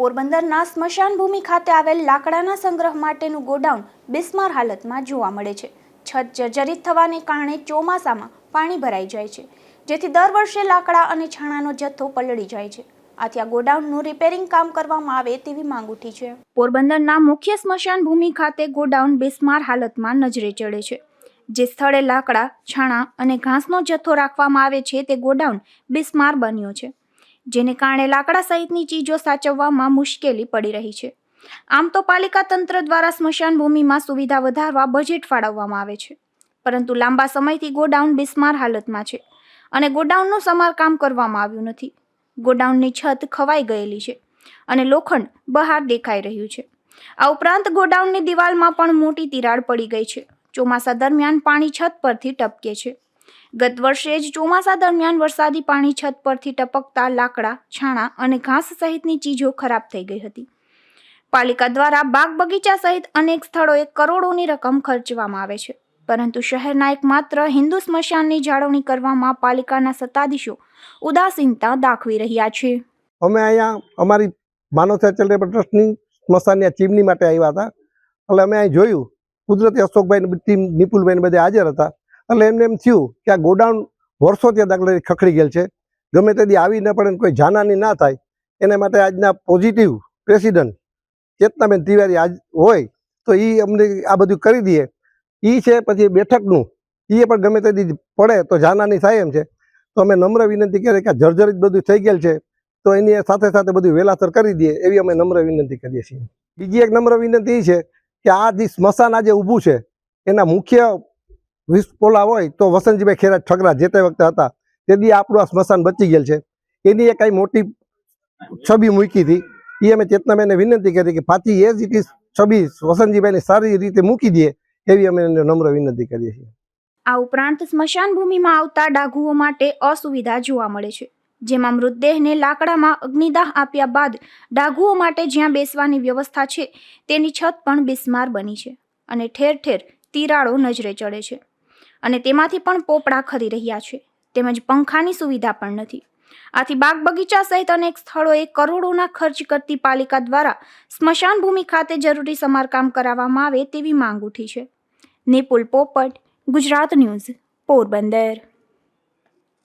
પોરબંદરના સ્મશાન ભૂમિ ખાતે આવેલ લાકડાના સંગ્રહ માટેનું ગોડાઉન બિસ્માર હાલતમાં જોવા મળે છે. છત જર્જરિત થવાને કારણે ચોમાસામાં પાણી ભરાઈ જાય છે, જેથી દર વર્ષે લાકડા અને છાણાનો જથ્થો પલળી જાય છે. આથી આ ગોડાઉનનું રિપેરિંગ કામ કરવામાં આવે તેવી માંગ ઉઠી છે. પોરબંદરના મુખ્ય સ્મશાન ભૂમિ ખાતે ગોડાઉન બિસ્માર હાલતમાં નજરે ચડે છે. જે સ્થળે લાકડા, છાણા અને ઘાસનો જથ્થો રાખવામાં આવે છે તે ગોડાઉન બિસ્માર બન્યો છે. જેને કારણે લાકડા સહિતની ચીજો સાચવવામાં મુશ્કેલી પડી રહી છે. આમ તો પાલિકા તંત્ર દ્વારા સ્મશાન ભૂમિમાં સુવિધા વધારવા બજેટ ફાળવવામાં આવે છે. પરંતુ લાંબા સમયથી ગોડાઉન બિસ્માર હાલતમાં છે અને ગોડાઉનનું સમારકામ કરવામાં આવ્યું નથી. ગોડાઉનની છત ખવાઈ ગયેલી છે અને લોખંડ બહાર દેખાઈ રહ્યું છે. આ ઉપરાંત ગોડાઉનની દિવાલમાં પણ મોટી તિરાડ પડી ગઈ છે. ચોમાસા દરમિયાન પાણી છત પરથી ટપકે છે. ગત વર્ષે જ ચોમાસા દરમિયાન વરસાદી પાણી છત પરથી ટપકતા લાકડા, છાણા અને ઘાસ સહિતની ચીજો ખરાબ થઈ ગઈ હતી. પાલિકા દ્વારા બાગ બગીચા સહિત અનેક સ્થળોએ કરોડોની રકમ ખર્ચવામાં આવે છે. પરંતુ શહેરના એકમાત્ર હિન્દુ સ્મશાનની જાળવણી કરવામાં પાલિકાના સત્તાધીશો ઉદાસીનતા દાખવી રહ્યા છે. અમે અહીંયા અમારી માનવતા ચેરિટેબલ ટ્રસ્ટની સ્મશાનની ચીમની માટે આવ્યા હતા. એટલે અમે અહીં જોયું. કુદરતી અશોકભાઈ ટીમ નિપુલભાઈને બધે હાજર હતા. એટલે એમને એમ થયું કે આ ગોડાઉન વર્ષોથી દાખલા ખખડી ગયેલ છે. ગમે તેથી આવી ન પડે કોઈ જાનહાની ના થાય, એના માટે આજના પોઝિટિવ પ્રેસિડન્ટ ચેતનાબેન તિવારી આજ હોય તો એ અમને આ બધું કરી દઈએ એ છે પછી બેઠકનું એ પણ ગમે તેથી પડે તો જાનહાની થાય એમ છે. તો અમે નમ્ર વિનંતી કરીએ કે જર્જરિત બધું થઈ ગયેલ છે તો એની સાથે સાથે બધું વેલાસર કરી દઈએ એવી અમે નમ્ર વિનંતી કરીએ છીએ. બીજી એક નમ્ર વિનંતી છે કે આ જે સ્મશાન આજે ઊભું છે એના મુખ્ય વિસ્ફોલા હોય તો વસંતજીભાઈ ખેરા ઠગરા જે તે વખતે હતા તેથી આપણું આ સ્મશાન બચી ગયેલ છે. એની એ કાંઈ મોટી છબી મૂકી હતી. એ અમે ચેતનાબેનને વિનંતી કરી કે પાછી એ જ ઇટ છબી વસંતજીભાઈને સારી રીતે મૂકી દઈએ એવી અમે નમ્ર વિનંતી કરીએ છીએ. આ ઉપરાંત સ્મશાન ભૂમિમાં આવતા ડાઘુઓ માટે અસુવિધા જોવા મળે છે, જેમાં મૃતદેહને લાકડામાં અગ્નિદાહ આપ્યા બાદ ડાઘુઓ માટે જ્યાં બેસવાની વ્યવસ્થા છે, તેની છત પણ બિસ્માર બની છે અને ઠેર ઠેર તિરાડો નજરે ચડે છે. અને તેમાંથી પણ પોપડા ખરી રહ્યા છે. તેમજ પંખાની સુવિધા પણ નથી. આથી બાગ બગીચા સહિત અનેક સ્થળોએ કરોડોના ખર્ચ કરતી પાલિકા દ્વારા સ્મશાન ભૂમિ ખાતે જરૂરી સમારકામ કરાવવામાં આવે તેવી માંગ ઉઠી છે. નિપુલ પોપટ, ગુજરાત ન્યૂઝ, પોરબંદર.